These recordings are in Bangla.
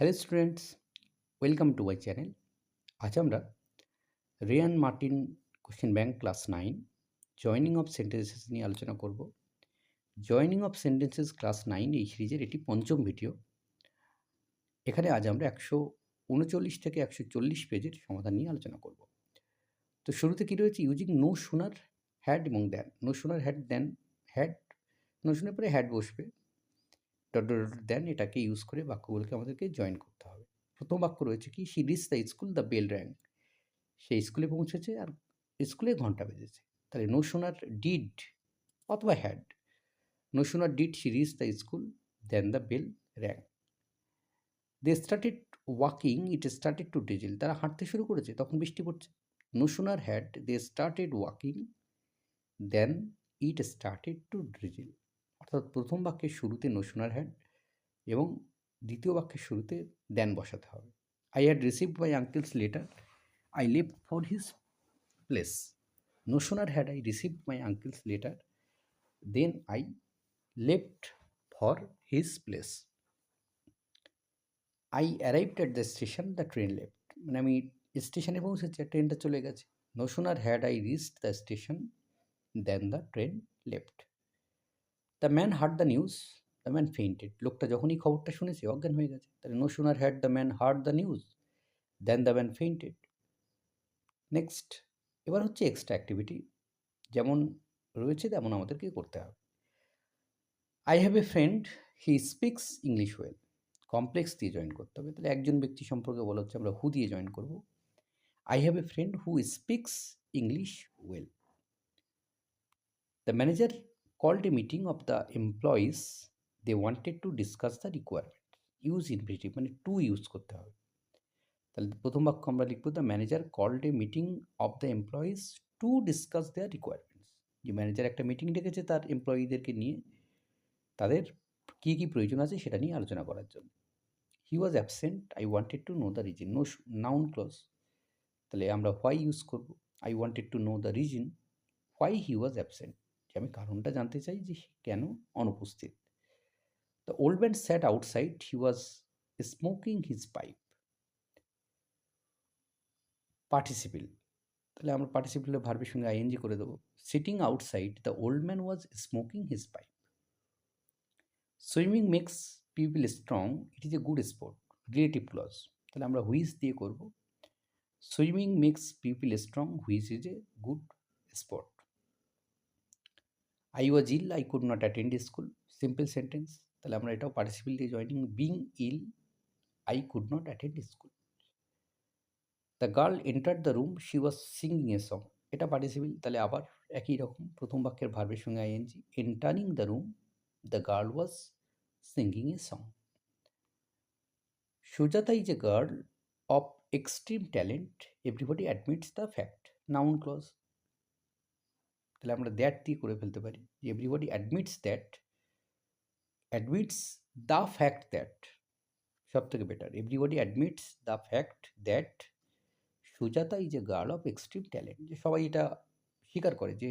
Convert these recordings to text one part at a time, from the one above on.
Hello students welcome to my channel আজ আমরা Ray and Martin question bank class nine joining of sentences নিয়ে আলোচনা করব। Joining of sentences class nine এই সিরিজের এটি পঞ্চম ভিডিও এখানে আজ আমরা একশো উনচল্লিশ থেকে একশো চল্লিশ পেজের সমাধান নিয়ে আলোচনা করব। তো শুরুতে কী রয়েছে? ইউজিং নো সোনার হ্যাড এবং than no sooner had than had no sooner পরে হ্যাড বসবে। ডট ডট দেন এটাকে ইউজ করে বাক্যগুলোকে আমাদেরকে জয়েন করতে হবে। প্রথম বাক্য রয়েছে কি? She reach the school the bell rang সে স্কুলে পৌঁছেছে আর স্কুলে ঘণ্টা বেজেছে। তাহলে নো সোনার ডিড অথবা had no sooner did she reach the school than the bell rang they started walking it started to drizzle তারা হাঁটতে শুরু করেছে, তখন বৃষ্টি পড়ছে। No sooner had they started walking than it started to drizzle অর্থাৎ প্রথম বাক্যের শুরুতে নোশনার হ্যাড এবং দ্বিতীয় বাক্যের শুরুতে দেন বসাতে হবে। I had received my uncle's letter I left for his place no sooner had I receive my uncle's letter than I left for his place I arrived at the station the train left মানে আমি স্টেশনে পৌঁছেছি আর ট্রেনটা চলে গেছে। No sooner had I reached the station than the train left the man heard the news the man fainted লোকটা যখনই খবরটা শুনেছে, অজ্ঞান হয়ে গেছে। তাহলে no sooner had the man heard the news than the man fainted next এবার হচ্ছে এক্সট্রা অ্যাক্টিভিটি যেমন রয়েছে, তেমন আমাদেরকে করতে হবে। I have a friend he speaks English well complex দিয়ে জয়েন করতে হবে। তাহলে একজন ব্যক্তি সম্পর্কে বলা হচ্ছে, আমরা হু দিয়ে জয়েন করব। I have a friend who speaks English well the manager called a meeting of the employees. They wanted to discuss the requirement use infinitive মানে টু ইউজ করতে হবে। তাহলে প্রথম বাক্য আমরা লিখব the manager called a meeting of the employees to discuss their requirements যে ম্যানেজার একটা মিটিং ডেকেছে তার এমপ্লয়িদেরকে নিয়ে, তাদের কী কী প্রয়োজন আছে সেটা নিয়ে আলোচনা করার জন্য। He was absent I wanted to know the reason noun noun clause তাহলে আমরা হোয়াই ইউজ করব? I wanted to know the reason why he was absent যে আমি কারণটা জানতে চাই যে কেন অনুপস্থিত? The old man sat outside he was smoking his pipe participle তাহলে আমরা পার্টিসিপিলের ভার্বের সঙ্গে আইএনজি করে দেবো। Sitting outside the old man was smoking his pipe swimming makes people strong it is a good sport relative clause তাহলে আমরা হুইজ দিয়ে করব। Swimming makes people strong which is a good sport I was ill I could not attend school simple sentence তাহলে আমরা এটাও পার্টিসিপেল দিয়ে joining being ill I could not attend school the girl enter the room she was singing a song এটা পার্টিসিপেল তাহলে আবার একই রকম, প্রথম বাক্যের ভার্বের সঙ্গে ING entering the room the girl was singing a song Sujata is a girl of extreme talent everybody admits the fact noun clause তাহলে আমরা দ্যাট দিয়ে করে ফেলতে পারি। Everybody admits that admits the fact that সব থেকে better everybody admits the fact that Sujata is a girl of extreme talent যে সবাই এটা স্বীকার করে যে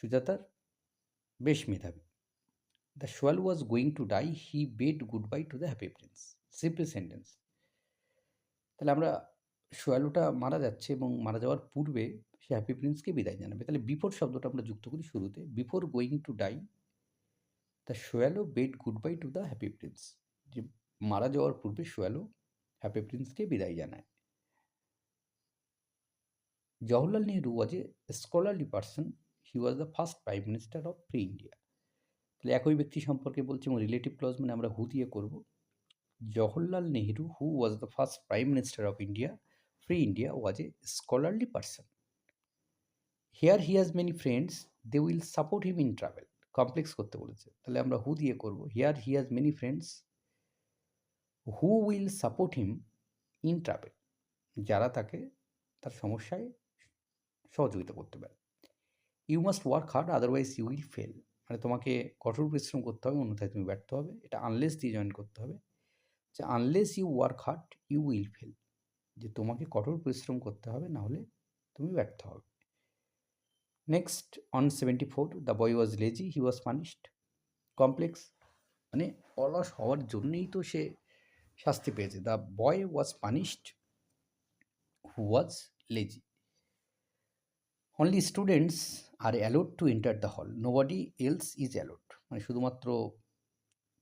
সুজাতার বেশ মেধাবী। The swallow was going to die he bade good bye to the happy prince simple sentence তাহলে আমরা সোয়ালুটা মারা যাচ্ছে এবং মারা যাওয়ার পূর্বে সে হ্যাপি প্রিন্সকে বিদায় জানাবে। তাহলে বিফোর শব্দটা আমরা যুক্ত করি শুরুতে before going to die the swallow bade good bye to the happy prince যে মারা যাওয়ার পূর্বে সোয়ালো হ্যাপি প্রিন্সকে বিদায় জানায়। Jawaharlal Nehru was a scholarly person he was the first prime minister of free India তাহলে একই ব্যক্তি সম্পর্কে বলছি এবং রিলেটিভ ক্লজ মানে আমরা হু দিয়ে করব। Jawaharlal Nehru who was the first prime minister of India free India was a scholarly person here he has many friends they will support him in travel complex করতে বলেছে। তাহলে আমরা হু দিয়ে করব? Here he has many friends who will support him in travel যারা তাকে তার সমস্যায় সহযোগিতা করতে পারে। You must work hard otherwise you will fail মানে তোমাকে কঠোর পরিশ্রম করতে হবে, অন্যথায় তুমি ব্যর্থ হবে। এটা আনলেস দিয়ে জয়েন করতে হবে। যে unless you work hard you will fail যে তোমাকে কঠোর পরিশ্রম করতে হবে না হলে তুমি ব্যর্থ হবে। Next on seventy four the boy was lazy he was punished complex মানে অলস হওয়ার জন্যেই তো সে শাস্তি পেয়েছে। The boy was punished who was lazy only students are allowed to enter the hall nobody else is allowed মানে শুধুমাত্র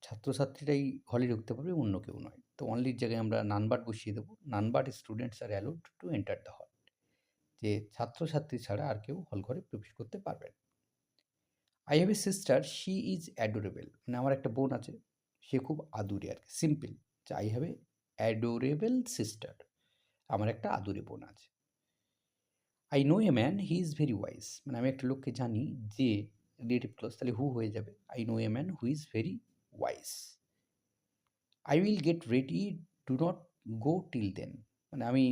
ছাত্রছাত্রীরাই হলে ঢুকতে পারবে, অন্য কেউ নয়। তো অনলির জায়গায় আমরা নানবার্ড বসিয়ে দেবো। None but students are allowed to enter the hall ছাত্রছাত্রী ছাড়া আর কেউ হল ঘরে প্রবেশ করতে পারবে না। I have a sister she is adorable মানে আমার একটা বোন আছে, সে খুব আদুরে আর কি সিম্পল যে I have a adorable sister আমার একটা আদুরে বোন আছে। I know a man he is very wise মানে আমি একটা লোককে জানি যে রিলেটিভ ক্লোজ তাহলে হু হয়ে যাবে? I know a man who is very wise I will get ready do not go till then মানে আমি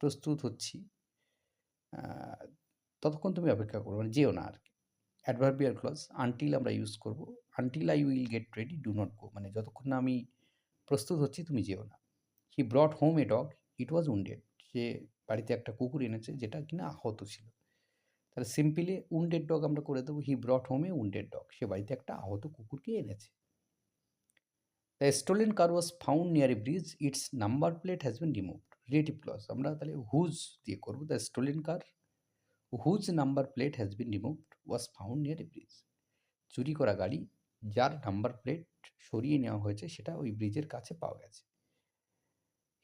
প্রস্তুত হচ্ছি। ততক্ষণ তুমি অপেক্ষা করো মানে যেও না আর কি অ্যাডভার্বিয়াল ক্লজ আনটিল আমরা ইউজ করব until I will get ready do not go মানে যতক্ষণ না আমি প্রস্তুত হচ্ছি, তুমি যেও না। He brought home a dog it was wounded সে বাড়িতে একটা কুকুর এনেছে, যেটা কিনা আহত ছিল। তাহলে সিম্পলি উন্ডেড ডগ আমরা করে দেবো he brought home a wounded dog সে বাড়িতে একটা আহত কুকুরকে এনেছে। The stolen car was found near a bridge its number plate has been removed relative clause আমরা তাহলে হুজ দিয়ে করব? The stolen car whose number plate has been removed was found near a bridge চুরি করা গাড়ি, যার নাম্বার প্লেট সরিয়ে নেওয়া হয়েছে, সেটা ওই ব্রিজের কাছে পাওয়া গেছে।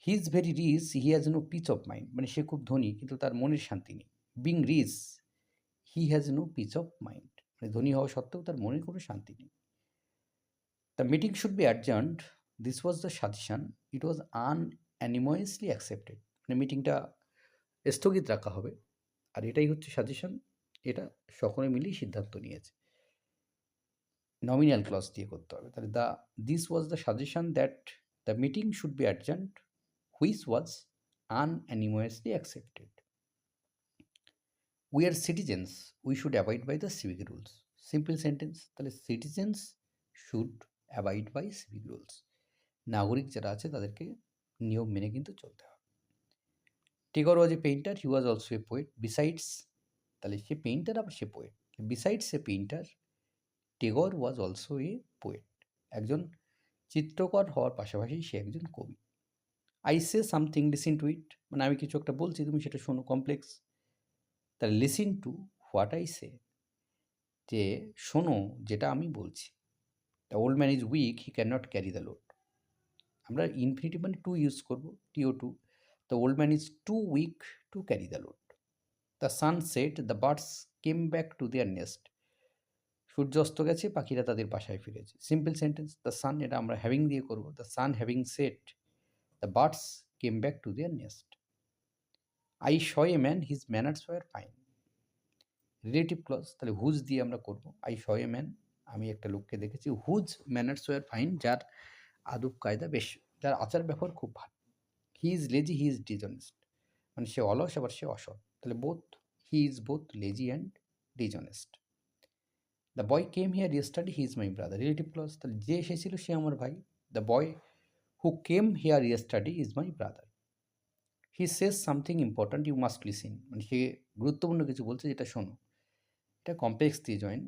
He is very rich he has no peace of mind মানে সে খুব ধনী, কিন্তু তার মনের শান্তি নেই। Being rich he has no peace of mind মানে ধনী হওয়া সত্ত্বেও তার মনে কোনো শান্তি নেই। The meeting should be adjourned this was the suggestion it was unanimously accepted মানে মিটিংটা স্থগিত রাখা হবে। আর এটাই হচ্ছে সাজেশন এটা সকলে মিলেই সিদ্ধান্ত নিয়েছে। নমিনাল ক্লজ দিয়ে করতে হবে। তাহলে the this was the suggestion that the meeting should be adjourned which was unanimously accepted we are citizens we should avoid by the civic rules simple sentence তাহলে citizens should avoid by civic rules নাগরিক যারা আছে, তাদেরকে নিয়ম মেনে কিন্তু চলতে হবে। Tagore was a painter he was also a poet besides তাহলে সে পেইন্টার আবার সে poet besides a painter Tagore was also a poet একজন চিত্রকর হওয়ার পাশাপাশি সে একজন কবি। I say something listen to it মানে আমি কিছু একটা বলছি, তুমি সেটা শোনো কমপ্লেক্স তাহলে listen to what I say যে শোনো যেটা আমি বলছি। The old man is weak he can not carry the load আমরা ইনফিনিটিভ মানে টু ইউজ করব T O too the old man is too weak to carry the load the sun set the birds came back to their nest সূর্য অস্ত গেছে, পাখিরা তাদের বাসায় ফিরেছে। সিম্পল সেন্টেন্স দ্য সান এটা আমরা হ্যাভিং দিয়ে করব the sun having set the birds came back to their nest I saw a man his manners were fine relative clause তাহলে হুজ দিয়ে আমরা করব? আই শ এ ম্যান আমি একটা লোককে দেখেছি হুজ ম্যানার্স ওয়ার ফাইন যার আদব কায়দা বেশ, যার আচার ব্যবহার খুব ভালো। He is lazy he is dishonest মানে সে অলস, আবার সে অসৎ। তাহলে both he is both lazy and dishonest the boy came here yesterday he is my brother relative clause তাহলে যে এসেছিল সে আমার ভাই। The boy who came here yesterday is my brother he says something important you must listen মানে সে গুরুত্বপূর্ণ কিছু বলছে, যেটা শোনো। এটা কমপ্লেক্স দিয়ে join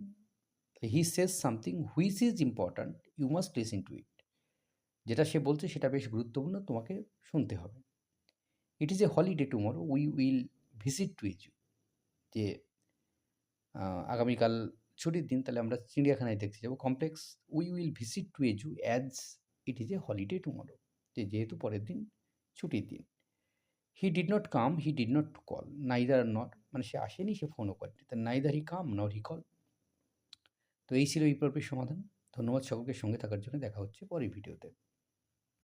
he says something which is important you must listen to it যেটা সে বলছে সেটা বেশ গুরুত্বপূর্ণ, তোমাকে শুনতে হবে। It is a holiday tomorrow we will visit to is যে আগামীকাল ছুটির দিন, তাহলে আমরা চিড়িয়াখানায় দেখতে যাব। Complex we will visit to a zoo as it is a holiday tomorrow যে, যেহেতু পরের দিন ছুটির দিন। He did not come he did not call neither not মানে সে আসেনি, সে ফোনও করেনি। তা neither he come not he call তো এই ছিল এই পর্বের সমাধান। ধন্যবাদ সকলকে সঙ্গে থাকার জন্য। দেখা হচ্ছে পরের ভিডিওতে